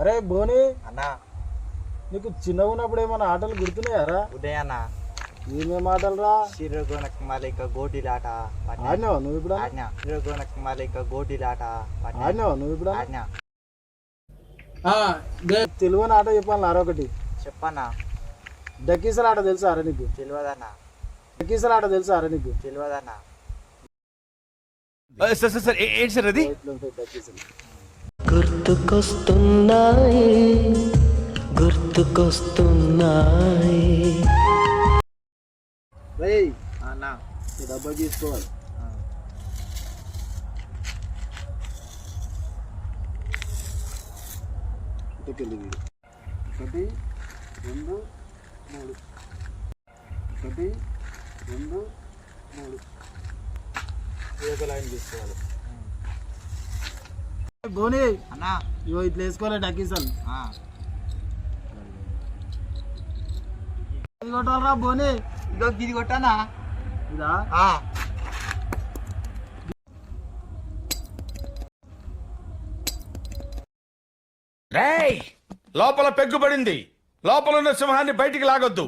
అరే బోని అన్న. నీకు చిన్న ఉన్నప్పుడు ఏమైనా ఆటలు గుర్తున్నాయారా? ఉదయన్న. ఏమేం ఆటలు రా శిరగోనక్ మాలిక గోటిలాట ఆడినావా నువ్వు ఇప్పుడు? శిరగోనక్ మాలిక గోటిలాట ఆడినావా నువ్వు ఇప్పుడు? తెలివని ఆట చెప్పాలి నారా ఒకటి చెప్పన్నా. డక్కీసల ఆట తెలుసా అరే నీకు? తెలియదన్న డక్కీసల ఆట తెలుసా అరే నీకు? తెలియదన్న సార్ సార్ సార్ ఏంటి అది? గుర్తుకొస్తున్నాయి గుర్తుకొస్తున్నాయి. అన్న. డబ్బా తీసుకోవాలి. ఒకటి రెండు మూడు. ఒకటి రెండు మూడు. ఇది ఒక లైన్ తీసుకోవాలి. బోని అన్న. ఇగో ఇట్లా వేసుకోవాలి డక్కీసాలు ఆ. ఇది కొట్టాలరా బోని. ఇదో గిది కొట్టానా? ఇదా? ఆ. రేయ్ లోపల పెగ్గుపడింది లోపల ఉన్న సింహాన్ని బయటికి లాగొద్దు.